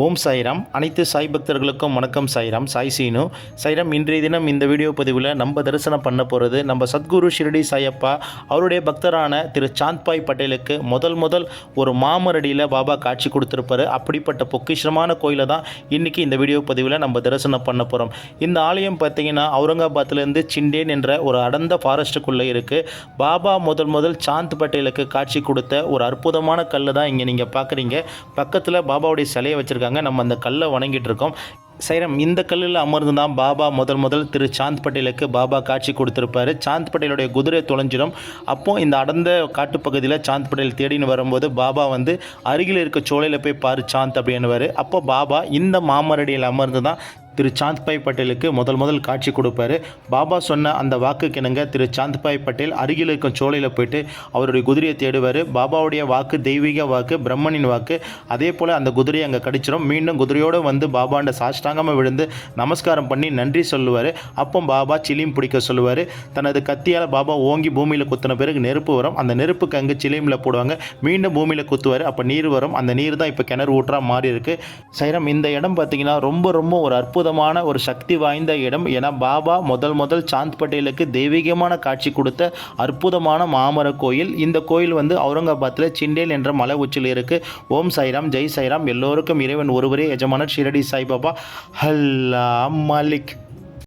ஓம் சாய்ராம். அனைத்து சாய் பக்தர்களுக்கும் வணக்கம் சாய்ராம். சாய் சீனு. சாய்ராம் இன்றைய தினம் இந்த வீடியோ பதிவில் நம்ம தரிசனம் பண்ண போகிறது நம்ம சத்குரு ஷிரடி சாயப்பா அவருடைய பக்தரான திரு சாந்த்பாய் பட்டேலுக்கு முதல் முதல் ஒரு மாமரடியில் பாபா காட்சி கொடுத்துருப்பாரு. அப்படிப்பட்ட பொக்கிஷமான கோயிலை தான் இன்றைக்கி இந்த வீடியோ பதிவில் நம்ம தரிசனம் பண்ண போகிறோம் இந்த ஆலயம் பார்த்தீங்கன்னா அவுரங்காபாத்லேருந்து சிண்டேன் என்ற ஒரு அடர்ந்த ஃபாரஸ்ட்டுக்குள்ளே இருக்குது பாபா முதல் முதல் சாந்த் பட்டேலுக்கு காட்சி கொடுத்த ஒரு அற்புதமான கல் தான் இங்கே நீங்கள் பார்க்குறீங்க பக்கத்தில் பாபாவுடைய சிலையை வச்சுருக்காங்க நம்ம அந்த கல்லை வணங்கிட்டு இருக்கோம். சைரம் இந்த கல்லில் அமர்ந்து தான் பாபா முதல் முதல் திரு சாந்த் பட்டேலுக்கு பாபா காட்சி கொடுத்துருப்பாரு. சாந்த் பட்டேலுடைய குதிரை தொலைஞ்சிடும். அப்போ இந்த அடர்ந்த காட்டுப்பகுதியில் சாந்த் பட்டேல் தேடின்னு வரும்போது பாபா வந்து அருகில் இருக்க சோலையில் போய் பாரு சாந்த் அப்படின்னுவார். அப்போ பாபா இந்த மாமரடியில் அமர்ந்து தான் திரு சாந்த்பாய் பட்டேலுக்கு முதல் முதல் காட்சி கொடுப்பாரு. பாபா சொன்ன அந்த வாக்குக்கு இணங்க திரு சாந்த்பாய் பட்டேல் அருகில் இருக்கும் சோலையில் போயிட்டு அவருடைய குதிரையை தேடுவார். பாபாவுடைய வாக்கு தெய்வீக வாக்கு பிரம்மனின் வாக்கு அதே போல் அந்த குதிரையை அங்கே கடிச்சிடும் மீண்டும் குதிரையோடு வந்து பாபாண்ட சாஷ்டாங்கமாக விழுந்து நமஸ்காரம் பண்ணி நன்றி சொல்லுவார். அப்போ பாபா சிலிம் பிடிக்க சொல்லுவார். தனது கத்தியால் பாபா ஓங்கி பூமியில் குத்தின பிறகு நெருப்பு வரும். அந்த நெருப்புக்கு அங்கே சிலிமில் போடுவாங்க. மீண்டும் பூமியில் குத்துவார். அப்போ நீர் வரும். அந்த நீர் தான் இப்போ கிணறு ஊற்றா மாறி இருக்குது சைரம் இந்த இடம் பார்த்தீங்கன்னா ரொம்ப ரொம்ப ஒரு அற்புதமான ஒரு சக்தி வாய்ந்த இடம். என பாபா முதல் முதல் சாந்த் பட்டேலுக்கு தெய்வீகமான காட்சி கொடுத்த அற்புதமான மாமர கோயில். இந்த கோயில் வந்து அவுரங்காபாத்தில் சிண்டேல் என்ற மலை உச்சியில் இருக்கு. ஓம் சாய்ராம் ஜெய் சாய்ராம் எல்லோருக்கும் இறைவன் ஒருவரே எஜமானர் ஷிரடி சாய்பாபா ஹல்லா மலிக்.